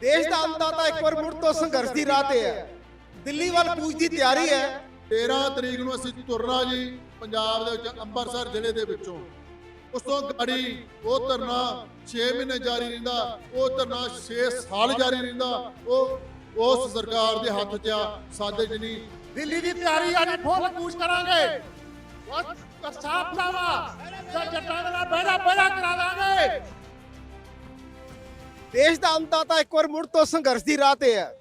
ਦੇਸ਼ ਦਾ ਅੰਨਦਾਤਾ ਇੱਕ ਵਾਰ ਮੁੜ ਤੋਂ ਸੰਘਰਸ਼ ਦੀ ਰਾਹ ਤੇ ਹੈ। ਦਿੱਲੀ ਵੱਲ ਕੂਚ ਦੀ ਤਿਆਰੀ ਹੈ। 13 ਤਰੀਕ ਨੂੰ ਅਸੀਂ ਤੁਰਨਾ ਜੀ, ਪੰਜਾਬ ਦੇ ਵਿੱਚ ਅੰਮ੍ਰਿਤਸਰ ਜ਼ਿਲ੍ਹੇ ਦੇ ਵਿੱਚੋਂ। ਉਸ ਤੋਂ ਗਾੜੀ ਉਹ ਧਰਨਾ 6 ਮਹੀਨੇ ਜਾਰੀ ਰਹਿੰਦਾ, ਉਹ ਧਰਨਾ 6 ਸਾਲ ਜਾਰੀ ਰਹਿੰਦਾ। ਉਹ, ਉਸ ਸਰਕਾਰ ਦੇ ਹੱਥ 'ਚ ਆ, ਸਾਡੇ ਜਨੀ ਦਿੱਲੀ ਦੀ ਤਿਆਰੀ ਅੱਜ ਫੁੱਲ ਕੂਚ ਕਰਾਂਗੇ। ਉਹ ਸਾਫ਼ ਲਾਵਾ ਜੱਟਾਂ ਦਾ ਬੇੜਾ ਬੇੜਾ ਕਰਾ ਦਾਂਗੇ। ਦੇਸ਼ ਦਾ ਅੰਨਦਾਤਾ ਇੱਕ ਵਾਰ ਮੁੜ ਤੋਂ ਸੰਘਰਸ਼ ਦੀ ਰਾਹ ਤੇ ਹੈ।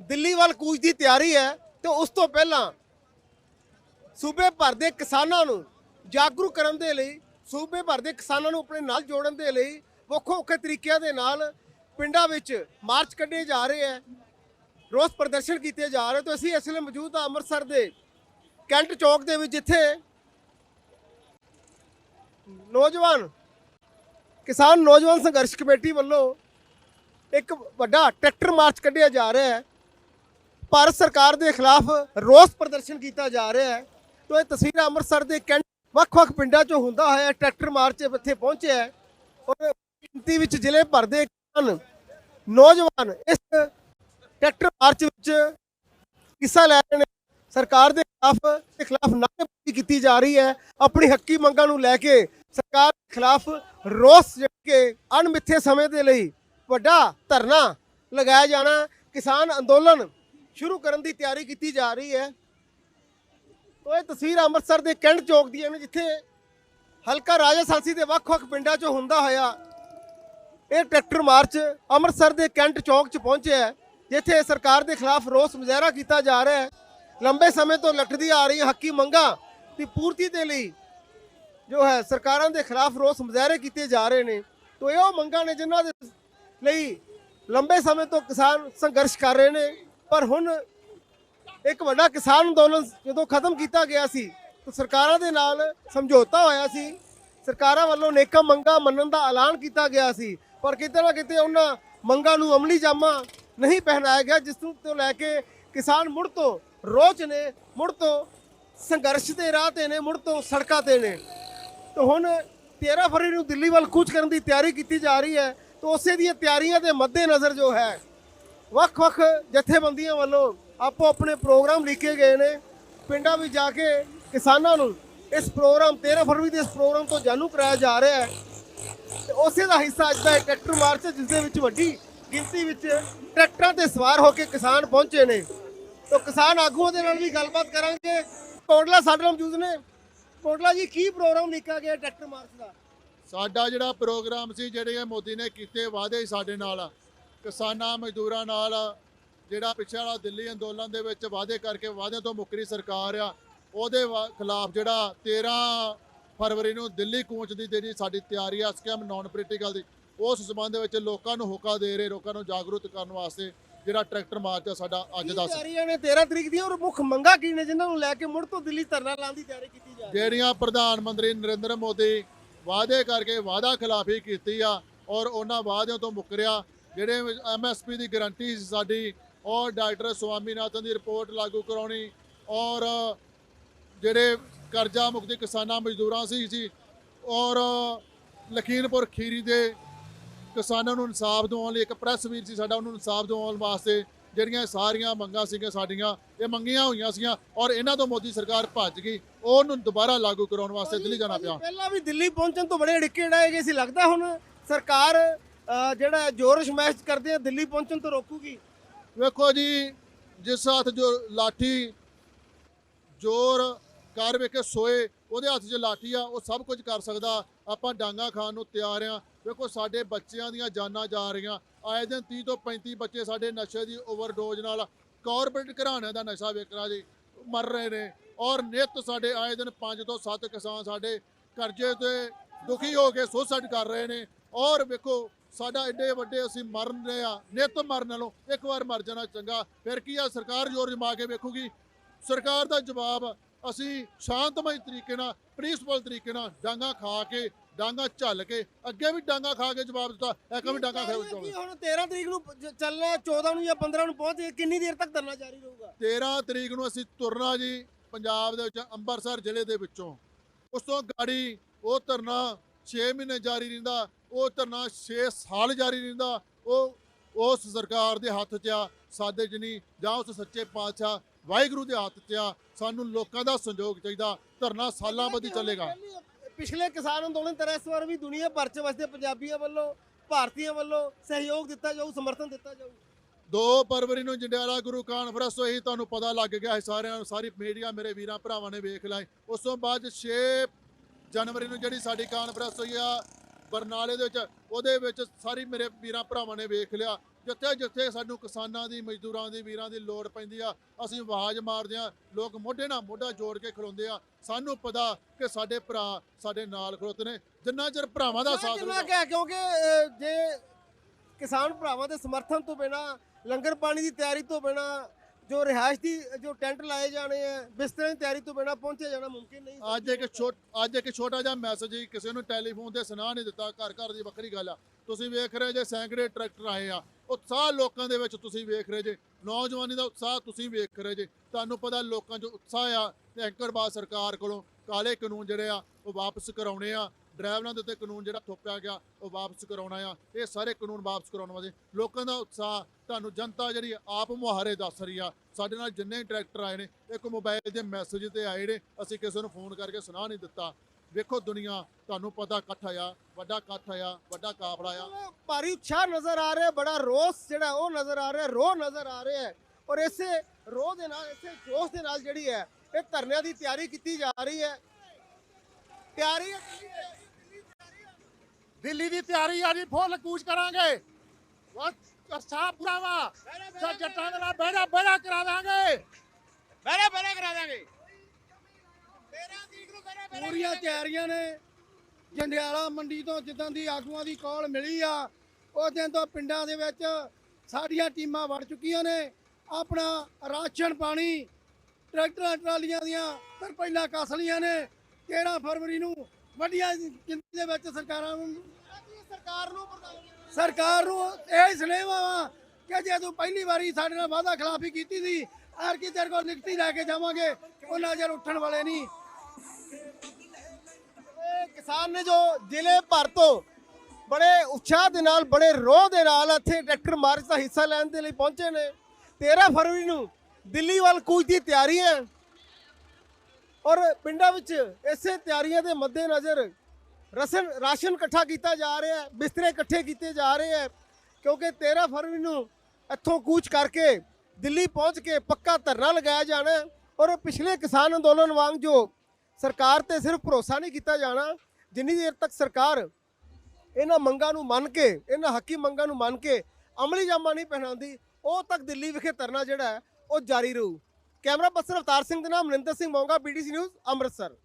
ਦਿੱਲੀ ਵੱਲ ਕੂਚ ਦੀ ਤਿਆਰੀ ਹੈ ਤੇ ਉਸ ਤੋਂ ਪਹਿਲਾਂ ਸੂਬੇ ਭਰ ਦੇ ਕਿਸਾਨਾਂ ਨੂੰ ਜਾਗਰੂਕ ਕਰਨ ਦੇ ਲਈ, ਸੂਬੇ ਭਰ ਦੇ ਕਿਸਾਨਾਂ ਨੂੰ ਆਪਣੇ ਨਾਲ ਜੋੜਨ ਦੇ ਲਈ ਵੱਖੋ ਵੱਖਰੇ ਤਰੀਕਿਆਂ ਦੇ ਨਾਲ ਪਿੰਡਾਂ ਵਿੱਚ ਮਾਰਚ ਕੱਢੇ ਜਾ ਰਹੇ ਹੈ, ਰੋਸ ਪ੍ਰਦਰਸ਼ਨ ਕੀਤੇ ਜਾ ਰਹੇ ਤੇ ਅਸੀਂ ਇਸ ਵੇਲੇ ਮੌਜੂਦ ਹਾਂ ਅੰਮ੍ਰਿਤਸਰ ਦੇ ਕੈਂਟ ਚੌਕ ਦੇ ਵਿੱਚ, ਜਿੱਥੇ ਨੌਜਵਾਨ ਕਿਸਾਨ, ਨੌਜਵਾਨ ਸੰਘਰਸ਼ ਕਮੇਟੀ ਵੱਲੋਂ ਇੱਕ ਵੱਡਾ ਟਰੈਕਟਰ ਮਾਰਚ ਕੱਢਿਆ ਜਾ ਰਿਹਾ ਹੈ। ਭਾਰਤ ਸਰਕਾਰ ਦੇ ਖਿਲਾਫ ਰੋਸ ਪ੍ਰਦਰਸ਼ਨ ਕੀਤਾ ਜਾ ਰਿਹਾ ਹੈ। ਤੋ ਇਹ ਤਸਵੀਰਾਂ ਅੰਮ੍ਰਿਤਸਰ ਦੇ ਕੈਂਟ ਵੱਖ-ਵੱਖ ਪਿੰਡਾਂ 'ਚੋਂ ਹੁੰਦਾ ਹੋਇਆ ਟਰੈਕਟਰ ਮਾਰਚ ਇੱਥੇ ਪਹੁੰਚਿਆ ਹੈ ਔਰ ਗਿਣਤੀ ਵਿੱਚ ਜ਼ਿਲ੍ਹੇ ਭਰ ਦੇ ਕਿਸਾਨ, ਨੌਜਵਾਨ ਇਸ ਟਰੈਕਟਰ ਮਾਰਚ ਵਿੱਚ ਹਿੱਸਾ ਲੈ ਰਹੇ ਨੇ। ਸਰਕਾਰ ਦੇ ਖਿਲਾਫ ਦੇ ਖਿਲਾਫ ਨਾਅਰੇਬਾਜ਼ੀ ਕੀਤੀ ਜਾ ਰਹੀ ਹੈ। ਆਪਣੀ ਹੱਕੀ ਮੰਗਾਂ ਨੂੰ ਲੈ ਕੇ ਸਰਕਾਰ ਦੇ ਖਿਲਾਫ ਰੋਸ ਜਿਹੜੇ ਕਿ ਅਣਮਿੱਥੇ ਸਮੇਂ ਦੇ ਲਈ ਵੱਡਾ ਧਰਨਾ ਲਗਾਇਆ ਜਾਣਾ, ਕਿਸਾਨ ਅੰਦੋਲਨ ਸ਼ੁਰੂ ਕਰਨ ਦੀ ਤਿਆਰੀ ਕੀਤੀ ਜਾ ਰਹੀ ਹੈ। ਤੋ ਇਹ ਤਸਵੀਰ ਅੰਮ੍ਰਿਤਸਰ ਦੇ ਕੈਂਟ ਚੌਕ ਦੀਆਂ ਨੇ ਜਿੱਥੇ ਹਲਕਾ ਰਾਜਾ ਸਾਂਸੀ ਦੇ ਵੱਖ-ਵੱਖ ਪਿੰਡਾਂ 'ਚੋਂ ਹੁੰਦਾ ਹੋਇਆ ਇਹ ਟਰੈਕਟਰ ਮਾਰਚ ਅੰਮ੍ਰਿਤਸਰ ਦੇ ਕੈਂਟ ਚੌਕ 'ਚ ਪਹੁੰਚਿਆ ਹੈ, ਜਿੱਥੇ ਸਰਕਾਰ ਦੇ ਖਿਲਾਫ ਰੋਸ ਮੁਜ਼ਾਹਰਾ ਕੀਤਾ ਜਾ ਰਿਹਾ ਹੈ। ਲੰਬੇ ਸਮੇਂ ਤੋਂ ਲਟਕਦੀ ਆ ਰਹੀ ਹੱਕੀ ਮੰਗਾਂ ਦੀ ਪੂਰਤੀ ਦੇ ਲਈ ਜੋ ਹੈ, ਸਰਕਾਰਾਂ ਦੇ ਖਿਲਾਫ ਰੋਸ ਮੁਜ਼ਾਹਰੇ ਕੀਤੇ ਜਾ ਰਹੇ ਨੇ। ਤੋ ਇਹ ਉਹ ਮੰਗਾਂ ਨੇ ਜਿਨ੍ਹਾਂ ਦੇ ਲਈ ਲੰਬੇ ਸਮੇਂ ਤੋਂ ਕਿਸਾਨ ਸੰਘਰਸ਼ ਕਰ ਰਹੇ ਨੇ, ਪਰ ਹੁਣ ਇੱਕ ਵੱਡਾ ਕਿਸਾਨ ਅੰਦੋਲਨ ਜਦੋਂ ਖਤਮ ਕੀਤਾ ਗਿਆ ਸੀ, ਤਾਂ ਸਰਕਾਰਾਂ ਦੇ ਨਾਲ ਸਮਝੌਤਾ ਹੋਇਆ ਸੀ। ਸਰਕਾਰਾਂ ਵੱਲੋਂ ਨੇਕਾਂ ਮੰਗਾਂ ਮੰਨਣ ਦਾ ਐਲਾਨ ਕੀਤਾ ਗਿਆ ਸੀ, ਪਰ ਕਿਤੇ ਨਾ ਕਿਤੇ ਉਹਨਾਂ ਮੰਗਾਂ ਨੂੰ ਅਮਲੀ ਜਾਮਾ ਨਹੀਂ ਪਹਿਨਾਇਆ ਗਿਆ, ਜਿਸ ਤੋਂ ਲੈ ਕੇ ਕਿਸਾਨ ਮੁੜ ਤੋਂ ਰੋਚ ਨੇ, ਮੁੜ ਤੋਂ ਸੰਘਰਸ਼ ਦੇ ਰਾਹ ਤੇ ਨੇ, ਮੁੜ ਤੋਂ ਸੜਕਾਂ ਤੇ ਨੇ। ਤੇ ਹੁਣ 13 ਫਰਵਰੀ ਨੂੰ ਦਿੱਲੀ ਵੱਲ ਕੂਚ ਕਰਨ ਦੀ ਤਿਆਰੀ ਕੀਤੀ ਜਾ ਰਹੀ ਹੈ। ਤਾਂ ਉਸੇ ਦੀਆਂ ਤਿਆਰੀਆਂ ਦੇ ਮੱਦੇਨਜ਼ਰ ਜੋ ਹੈ, ਵੱਖ-ਵੱਖ ਜਥੇਬੰਦੀਆਂ ਵੱਲੋਂ ਆਪੋ ਆਪਣੇ ਪ੍ਰੋਗਰਾਮ ਲਿਖੇ ਗਏ ਨੇ। ਪਿੰਡਾਂ ਵਿੱਚ ਜਾ ਕੇ ਕਿਸਾਨਾਂ ਨੂੰ ਇਸ ਪ੍ਰੋਗਰਾਮ 13 ਫਰਵਰੀ ਦੇ ਇਸ ਪ੍ਰੋਗਰਾਮ ਤੋਂ ਜਾਣੂ ਕਰਾਇਆ ਜਾ ਰਿਹਾ ਹੈ। ਤੇ ਉਸੇ ਦਾ ਹਿੱਸਾ ਅੱਜ ਦਾ ਟਰੈਕਟਰ ਮਾਰਚ, ਜਿਸ ਦੇ ਵਿੱਚ ਵੱਡੀ ਗਿਣਤੀ ਵਿੱਚ ਟਰੈਕਟਰਾਂ ਤੇ ਸਵਾਰ ਹੋ ਕੇ ਕਿਸਾਨ ਪਹੁੰਚੇ ਨੇ। ਤਾਂ ਕਿਸਾਨ ਆਗੂਆਂ ਦੇ ਨਾਲ ਵੀ ਗੱਲਬਾਤ ਕਰਾਂਗੇ। ਕੋਟਲਾ ਸਾਡੇ ਨਾਲ ਮੌਜੂਦ ਨੇ। ਕੋਟਲਾ ਜੀ, ਕੀ ਪ੍ਰੋਗਰਾਮ ਲਿਖਿਆ ਗਿਆ ਟਰੈਕਟਰ ਮਾਰਚ ਦਾ? ਸਾਡਾ ਜਿਹੜਾ ਪ੍ਰੋਗਰਾਮ ਸੀ ਜਿਹੜੇ ਮੋਦੀ ਨੇ ਕੀਤੇ ਵਾਅਦੇ ਸਾਡੇ ਨਾਲ। ਕਿਸਾਨਾਂ ਮਜ਼ਦੂਰਾਂ ਨਾਲ ਜਿਹੜਾ ਪਿੱਛੇ ਵਾਲਾ ਦਿੱਲੀ ਅੰਦੋਲਨ ਦੇ ਵਿੱਚ ਵਾਅਦੇ ਕਰਕੇ ਵਾਅਦੇ ਤੋਂ ਮੁੱਕਰੀ ਸਰਕਾਰ ਆ ਉਹਦੇ ਖਿਲਾਫ ਜਿਹੜਾ 13 ਫਰਵਰੀ ਨੂੰ ਦਿੱਲੀ ਕੂਚ ਦੀ ਜਿਹੜੀ ਸਾਡੀ ਤਿਆਰੀ ਆ ਸਕੈਮ ਨਾਨ ਪੋਲੀਟੀਕਲ ਦੀ ਉਸ ਸਬੰਧ ਵਿੱਚ ਲੋਕਾਂ ਨੂੰ ਹੋਕਾ ਦੇ ਰਹੇ ਲੋਕਾਂ ਨੂੰ ਜਾਗਰੂਕ ਕਰਨ ਵਾਸਤੇ ਜਿਹੜਾ ਟਰੈਕਟਰ ਮਾਰਚ ਆ ਸਾਡਾ ਅੱਜ ਦਾ ਸੀ। ਤਿਆਰੀਆਂ ਨੇ 13 ਤਰੀਕ ਦੀਆਂ ਔਰ ਮੁੱਖ ਮੰਗਾਂ ਕੀ ਨੇ ਜਿਨ੍ਹਾਂ ਨੂੰ ਲੈ ਕੇ ਮੁੜ ਤੋਂ ਦਿੱਲੀ ਧਰਨਾ ਲਾਉਣ ਦੀ ਤਿਆਰੀ ਕੀਤੀ ਜਾ ਰਹੀ ਹੈ? ਜਿਹੜੀਆਂ ਪ੍ਰਧਾਨ ਮੰਤਰੀ ਨਰਿੰਦਰ ਮੋਦੀ ਵਾਅਦੇ ਕਰਕੇ ਵਾਅਦਾ ਖਿਲਾਫੀ ਕੀਤੀ ਆ ਔਰ ਉਹਨਾਂ ਵਾਅਦਿਆਂ ਤੋਂ ਮੁੱਕਰਿਆ। ਜਿਹੜੇ ਐਮਐਸਪੀ ਦੀ ਗਾਰੰਟੀ ਸੀ ਸਾਡੀ ਔਰ ਡਾਕਟਰ ਸਵਾਮੀਨਾਥਨ ਦੀ ਰਿਪੋਰਟ ਲਾਗੂ ਕਰਾਉਣੀ ਔਰ ਜਿਹੜੇ ਕਰਜ਼ਾ ਮੁਕਤੀ ਕਿਸਾਨਾਂ ਮਜ਼ਦੂਰਾਂ ਸੀ ਸੀ ਔਰ ਲਖੀਮਪੁਰ ਖੀਰੀ ਦੇ ਕਿਸਾਨਾਂ ਨੂੰ ਇਨਸਾਫ ਦਿਵਾਉਣ ਲਈ ਇੱਕ ਪ੍ਰੈਸ ਵੀਰ ਸੀ ਸਾਡਾ, ਉਹਨੂੰ ਇਨਸਾਫ ਦਿਵਾਉਣ ਵਾਸਤੇ ਜਿਹੜੀਆਂ ਸਾਰੀਆਂ ਮੰਗਾਂ ਸੀਗੀਆਂ ਸਾਡੀਆਂ ਇਹ ਮੰਗੀਆਂ ਹੋਈਆਂ ਸੀਗੀਆਂ ਔਰ ਇਹਨਾਂ ਤੋਂ ਮੋਦੀ ਸਰਕਾਰ ਭੱਜ ਗਈ। ਉਹਨੂੰ ਦੁਬਾਰਾ ਲਾਗੂ ਕਰਾਉਣ ਵਾਸਤੇ ਦਿੱਲੀ ਜਾਣਾ ਪਿਆ। ਪਹਿਲਾਂ ਵੀ ਦਿੱਲੀ ਪਹੁੰਚਣ ਤੋਂ ਬੜੇ ਅੜਿੱਕੇ ਡਾਏ ਗਏ ਸੀ ਲੱਗਦਾ ਹੁਣ ਸਰਕਾਰ ਜਿਹੜਾ ਜੋਰ ਸ਼ਮੈਸ਼ ਕਰਦੇ ਆ ਦਿੱਲੀ ਪਹੁੰਚਣ ਤੋਂ ਰੋਕੂਗੀ। ਵੇਖੋ ਜੀ ਜਿਸ ਹੱਥ ਜੋ ਲਾਠੀ ਜ਼ੋਰ ਕਰ ਵੇਖੇ ਸੋਏ ਉਹਦੇ ਹੱਥ 'ਚ ਲਾਠੀ ਆ ਉਹ ਸਭ ਕੁਝ ਕਰ ਸਕਦਾ। ਆਪਾਂ ਡਾਂਗਾ ਖਾਣ ਨੂੰ ਤਿਆਰ ਆ। ਵੇਖੋ ਸਾਡੇ ਬੱਚਿਆਂ ਦੀਆਂ ਜਾਨਾਂ ਜਾ ਰਹੀਆਂ। ਆਏ ਦਿਨ 30 ਤੋਂ 35 ਬੱਚੇ ਸਾਡੇ ਨਸ਼ੇ ਦੀ ਓਵਰਡੋਜ਼ ਨਾਲ ਕਾਰਪੋਰੇਟ ਘਰਾਣਿਆਂ ਦਾ ਨਸ਼ਾ ਵੇਖਣਾ ਜੀ, ਮਰ ਰਹੇ ਨੇ। ਔਰ ਨਿਤ ਸਾਡੇ ਆਏ ਦਿਨ 5 ਤੋਂ 7 ਕਿਸਾਨ ਸਾਡੇ ਕਰਜ਼ੇ ਤੇ ਦੁਖੀ ਹੋ ਕੇ ਸੁਸਾਈਡ ਕਰ ਰਹੇ ਨੇ। ਔਰ ਵੇਖੋ, ਸਾਡਾ ਐਡੇ ਵੱਡੇ ਅਸੀਂ ਮਰਨ ਰਹੇ ਆ ਨਿਤ ਮਰਨ ਨਾਲੋਂ ਇੱਕ ਵਾਰ ਮਰ ਜਾਣਾ ਚੰਗਾ। ਫਿਰ ਕੀ ਆ, ਸਰਕਾਰ ਜ਼ੋਰ ਜਮਾ ਕੇ ਵੇਖੂਗੀ। ਸਰਕਾਰ ਦਾ ਜਵਾਬ ਅਸੀਂ ਸ਼ਾਂਤਮਈ ਤਰੀਕੇ ਨਾਲ ਪ੍ਰੀਸਫੁਲ ਤਰੀਕੇ ਨਾਲ ਡਾਂਗਾ ਖਾ ਕੇ ਡਾਂਗਾ ਝੱਲ ਕੇ ਅੱਗੇ ਵੀ ਡਾਂਗਾ ਖਾ ਕੇ ਜਵਾਬ ਦਿੱਤਾ ਇੱਕ ਵੀ ਡਾਂਗਾ ਖਾ ਕੇ ਕੀ ਹੁਣ 13 ਤਰੀਕ ਨੂੰ ਜ- ਚੱਲਣਾ 14 ਨੂੰ ਜਾਂ 15 ਨੂੰ ਪਹੁੰਚ ਕਿੰਨੀ ਦੇਰ ਤੱਕ ਧਰਨਾ ਜਾਰੀ ਰਹੂਗਾ? 13 ਤਰੀਕ ਨੂੰ ਅਸੀਂ ਤੁਰਨਾ ਜੀ ਪੰਜਾਬ ਦੇ ਵਿੱਚ ਅੰਮ੍ਰਿਤਸਰ ਜ਼ਿਲ੍ਹੇ ਦੇ ਵਿੱਚੋਂ। ਉਸ ਤੋਂ ਗਾੜੀ ਉਹ ਧਰਨਾ 6 ਮਹੀਨੇ ਜਾਰੀ ਰਹਿੰਦਾ ਉਹ ਧਰਨਾ 6 ਸਾਲ ਜਾਰੀ ਰਹਿੰਦਾ। ਉਹ ਉਸ ਸਰਕਾਰ ਦੇ ਹੱਥ 'ਚ ਆ 'ਚ ਨਹੀਂ ਜਾਂ ਉਸ ਸੱਚੇ ਪਾਤਸ਼ਾਹ ਵਾਹਿਗੁਰੂ ਦੇ ਹੱਥ 'ਚ ਆ ਸਾਨੂੰ ਲੋਕਾਂ ਦਾ ਸੰਯੋਗ ਚਾਹੀਦਾ ਧਰਨਾ ਸਾਲਾਂ ਬੱਧੀ ਚੱਲੇਗਾ। ਪਿਛਲੇ ਕਿਸਾਨ ਅੰਦੋਲਨ ਤਰ੍ਹਾਂ ਇਸ ਵਾਰ ਵੀ ਦੁਨੀਆ ਭਰ ਚ ਵਸਦੇ ਪੰਜਾਬੀਆਂ ਵੱਲੋਂ, ਭਾਰਤੀਆਂ ਵੱਲੋਂ ਸਹਿਯੋਗ ਦਿੱਤਾ ਜਾਊ, ਸਮਰਥਨ ਦਿੱਤਾ ਜਾਊ। 2 ਫਰਵਰੀ ਨੂੰ ਜੰਡਿਆਲਾ ਗੁਰੂ ਕਾਨਫਰੰਸ ਹੋਈ ਤੁਹਾਨੂੰ ਪਤਾ ਲੱਗ ਗਿਆ ਹੈ, ਸਾਰਿਆਂ ਨੂੰ, ਸਾਰੀ ਮੀਡੀਆ ਮੇਰੇ ਵੀਰਾਂ ਭਰਾਵਾਂ ਨੇ ਵੇਖ ਲਈ ਉਸ ਤੋਂ ਬਾਅਦ 6 ਜਨਵਰੀ ਨੂੰ ਜਿਹੜੀ ਸਾਡੀ ਕਾਨਫਰੰਸ ਹੋਈ ਆ, ਬਰਨਾਲੇ ਦੇ ਵਿੱਚ, ਉਹਦੇ ਵਿੱਚ ਸਾਰੀ ਮੇਰੇ ਵੀਰਾਂ ਭਰਾਵਾਂ ਨੇ ਵੇਖ ਲਿਆ। ਜਿੱਥੇ ਜਿੱਥੇ ਸਾਨੂੰ ਕਿਸਾਨਾਂ ਦੀ ਮਜ਼ਦੂਰਾਂ ਦੀ ਵੀਰਾਂ ਦੀ ਲੋੜ ਪੈਂਦੀ ਆ ਅਸੀਂ ਆਵਾਜ਼ ਮਾਰਦੇ ਆ ਲੋਕ ਮੋਢੇ ਨਾਲ ਮੋਢਾ ਜੋੜ ਕੇ ਖਲੋਂਦੇ ਆ। ਸਾਨੂੰ ਪਤਾ ਕਿ ਸਾਡੇ ਭਰਾ ਸਾਡੇ ਨਾਲ ਖਲੋਤੇ ਨੇ। ਜਿੰਨਾ ਚਿਰ ਭਰਾਵਾਂ ਦਾ ਸਾਥ ਰਹੂਗਾ ਕਿਉਂਕਿ ਜੇ ਕਿਸਾਨ ਭਰਾਵਾਂ ਦੇ ਸਮਰਥਨ ਤੋਂ ਬਿਨਾ ਲੰਗਰ ਪਾਣੀ ਦੀ ਤਿਆਰੀ ਤੋਂ ਬਿਨਾ ਜੋ ਰਿਹਾਇਸ਼ ਦੀ ਜੋ ਟੈਂਟ ਲਾਏ ਜਾਣੇ ਆ ਬਿਸਤਰੇ ਦੀ ਤਿਆਰੀ ਤੋਂ ਬਿਨਾ ਪਹੁੰਚਿਆ ਜਾਣਾ ਮੁਮਕਿਨ ਨਹੀਂ ਅੱਜ ਇੱਕ ਛੋਟ ਅੱਜ ਇੱਕ ਛੋਟਾ ਜਿਹਾ ਮੈਸੇਜ ਹੀ ਕਿਸੇ ਨੂੰ ਟੈਲੀਫੋਨ ਤੇ ਸੁਣਾ ਨਹੀਂ ਦਿੱਤਾ ਘਰ ਘਰ ਦੀ ਵੱਖਰੀ ਗੱਲ ਆ। ਤੁਸੀਂ ਵੇਖ ਰਹੇ ਜੇ ਸੈਂਕੜੇ ਟਰੈਕਟਰ ਆਏ ਆ ਉਤਸ਼ਾਹ ਲੋਕਾਂ ਦੇ ਵਿੱਚ ਤੁਸੀਂ ਵੇਖ ਰਹੇ ਜੇ, ਨੌਜਵਾਨੀ ਦਾ ਉਤਸ਼ਾਹ ਤੁਸੀਂ ਵੇਖ ਰਹੇ ਜੇ, ਤੁਹਾਨੂੰ ਪਤਾ ਲੋਕਾਂ 'ਚ ਉਤਸ਼ਾਹ ਆ ਤੇ ਐਂਕੜਬਾਜ਼ ਸਰਕਾਰ ਕੋਲੋਂ ਕਾਲੇ ਕਾਨੂੰਨ ਜਿਹੜੇ ਆ, ਉਹ ਵਾਪਸ ਕਰਾਉਣੇ ਆ, ਡਰਾਈਵਰਾਂ ਦੇ ਉੱਤੇ ਕਾਨੂੰਨ ਜਿਹੜਾ ਥੋਪਿਆ ਗਿਆ, ਉਹ ਵਾਪਸ ਕਰਾਉਣਾ ਆ, ਇਹ ਸਾਰੇ ਕਾਨੂੰਨ ਵਾਪਸ ਕਰਾਉਣ ਵਾਲੇ ਲੋਕਾਂ ਦਾ ਉਤਸ਼ਾਹ, ਤੁਹਾਨੂੰ ਜਨਤਾ ਜਿਹੜੀ ਆਪ ਮੁਹਾਰੇ ਦੱਸ ਰਹੀ ਆ, ਸਾਡੇ ਨਾਲ ਜਿੰਨੇ ਟਰੈਕਟਰ ਆਏ ਨੇ, ਇੱਕ ਮੋਬਾਈਲ ਦੇ ਮੈਸੇਜ ਤੇ ਆਏ ਨੇ, ਅਸੀਂ ਕਿਸੇ ਨੂੰ ਫੋਨ ਕਰਕੇ ਸੁਣਾ ਨਹੀਂ ਦਿੱਤਾ। ਵੇਖੋ ਦੁਨੀਆ ਤੁਹਾਨੂੰ ਪਤਾ ਇਕੱਠ ਆ ਵੱਡਾ ਇਕੱਠ ਆ ਵੱਡਾ ਕਾਫਲਾ ਆ ਭਾਰੀ ਉਤਸ਼ਾਹ ਨਜ਼ਰ ਆ ਰਿਹਾ ਬੜਾ ਰੋਸ ਜਿਹੜਾ ਉਹ ਨਜ਼ਰ ਆ ਰਿਹਾ ਰੋਹ ਨਜ਼ਰ ਆ ਰਿਹਾ ਹੈ। ਔਰ ਇਸੇ ਰੋਹ ਦੇ ਨਾਲ ਇਸੇ ਜੋਸ਼ ਦੇ ਨਾਲ ਜਿਹੜੀ ਹੈ ਇਹ ਧਰਨਿਆਂ ਦੀ ਤਿਆਰੀ ਕੀਤੀ ਜਾ ਰਹੀ ਹੈ। ਤਿਆਰੀ ਦਿੱਲੀ ਦੀ ਤਿਆਰੀ ਆ ਜੀ ਫੁੱਲ ਕੂਚ ਕਰਾਂਗੇ। ਬਸ ਸਾਫ਼ ਭਰਾਵਾ ਜੱਟ ਜੱਟਾਂ ਦੇ ਨਾਲ ਬਹਿਰਾ ਬਹਿਰਾ ਕਰਾ ਦਾਂਗੇ। ਬਰੇ ਬਰੇ ਕਰਾ ਦਾਂਗੇ। 13 ਤਰੀਕ ਨੂੰ ਬਰੇ ਪੂਰੀਆਂ ਤਿਆਰੀਆਂ ਨੇ। ਜੰਡਿਆਲਾ ਮੰਡੀ ਤੋਂ ਜਿੱਦਾਂ ਦੀ ਆਗੂਆਂ ਦੀ ਕਾਲ ਮਿਲੀ ਆ ਉਸ ਦਿਨ ਤੋਂ ਪਿੰਡਾਂ ਦੇ ਵਿੱਚ ਸਾਡੀਆਂ ਟੀਮਾਂ ਵੜ ਚੁੱਕੀਆਂ ਨੇ। ਆਪਣਾ ਰਾਸ਼ਨ ਪਾਣੀ ਟਰੈਕਟਰਾਂ ਟਰਾਲੀਆਂ ਦੀਆਂ ਤਰਪਾਈਲਾਂ ਕੱਸ ਲਈਆਂ ਨੇ। 13 ਫਰਵਰੀ ਨੂੰ ਵੱਡੀਆਂ ਗਿਣਤੀ ਦੇ ਵਿੱਚ ਸਰਕਾਰਾਂ ਨੂੰ ਸਰਕਾਰ ਨੂੰ ਸਰਕਾਰ ਨੂੰ ਇਹ ਸਨੇਹਾ ਵਾ ਕਿ ਜੇ ਤੂੰ ਪਹਿਲੀ ਵਾਰੀ ਸਾਡੇ ਨਾਲ ਵਾਅਦਾ ਖਿਲਾਫੀ ਕੀਤੀ ਸੀ ਆਰ ਕੀ ਤੇਰੇ ਕੋਲ ਲਿਖਤੀ ਲੈ ਕੇ ਜਾਵਾਂਗੇ ਉਹਨਾਂ ਚਿਰ ਉੱਠਣ ਵਾਲੇ ਨਹੀਂ। ਕਿਸਾਨ ਨੇ ਜੋ ਜ਼ਿਲ੍ਹੇ ਭਰ ਤੋਂ ਬੜੇ ਉਤਸ਼ਾਹ ਦੇ ਨਾਲ, ਬੜੇ ਰੋਹ ਦੇ ਨਾਲ ਇੱਥੇ ਟਰੈਕਟਰ ਮਾਰਚ ਦਾ ਹਿੱਸਾ ਲੈਣ ਦੇ ਲਈ ਪਹੁੰਚੇ ਨੇ। 13 ਫਰਵਰੀ ਨੂੰ ਦਿੱਲੀ ਵੱਲ ਕੂਚ ਦੀ ਤਿਆਰੀ ਹੈ ਔਰ ਪਿੰਡਾਂ ਵਿੱਚ ਇਸੇ ਤਿਆਰੀਆਂ ਦੇ ਮੱਦੇਨਜ਼ਰ ਰਸਨ ਰਾਸ਼ਨ ਇਕੱਠਾ ਕੀਤਾ ਜਾ ਰਿਹਾ ਹੈ, ਬਿਸਤਰੇ ਇਕੱਠੇ ਕੀਤੇ ਜਾ ਰਹੇ ਹੈ, ਕਿਉਂਕਿ 13 ਫਰਵਰੀ ਨੂੰ ਇੱਥੋਂ ਕੂਚ ਕਰਕੇ ਦਿੱਲੀ ਪਹੁੰਚ ਕੇ ਪੱਕਾ ਧਰਨਾ ਲਗਾਇਆ ਜਾਣਾ ਔਰ ਪਿਛਲੇ ਕਿਸਾਨ ਅੰਦੋਲਨ ਵਾਂਗ ਜੋ ਸਰਕਾਰ ਤੇ ਸਿਰਫ ਭਰੋਸਾ ਨਹੀਂ ਕੀਤਾ ਜਾਣਾ ਜਿੰਨੀ ਦੇਰ ਤੱਕ ਸਰਕਾਰ ਇਹਨਾਂ ਮੰਗਾਂ ਨੂੰ ਮੰਨ ਕੇ, ਇਹਨਾਂ ਹੱਕੀ ਮੰਗਾਂ ਨੂੰ ਮੰਨ ਕੇ ਅਮਲੀ ਜਾਮਾ ਨਹੀਂ ਪਹਿਨਾਉਂਦੀ ਉਹ ਤੱਕ ਦਿੱਲੀ ਵਿਖੇ ਧਰਨਾ ਜਿਹੜਾ ਹੈ, ਉਹ ਜਾਰੀ ਰਹੂ। ਕੈਮਰਾ ਪਰਸਨ ਅਵਤਾਰ ਸਿੰਘ ਦੇ ਨਾਮ ਮਨਿੰਦਰ ਸਿੰਘ ਮੋਂਗਾ ਬੀਡੀਸੀ ਨਿਊਜ਼ ਅੰਮ੍ਰਿਤਸਰ।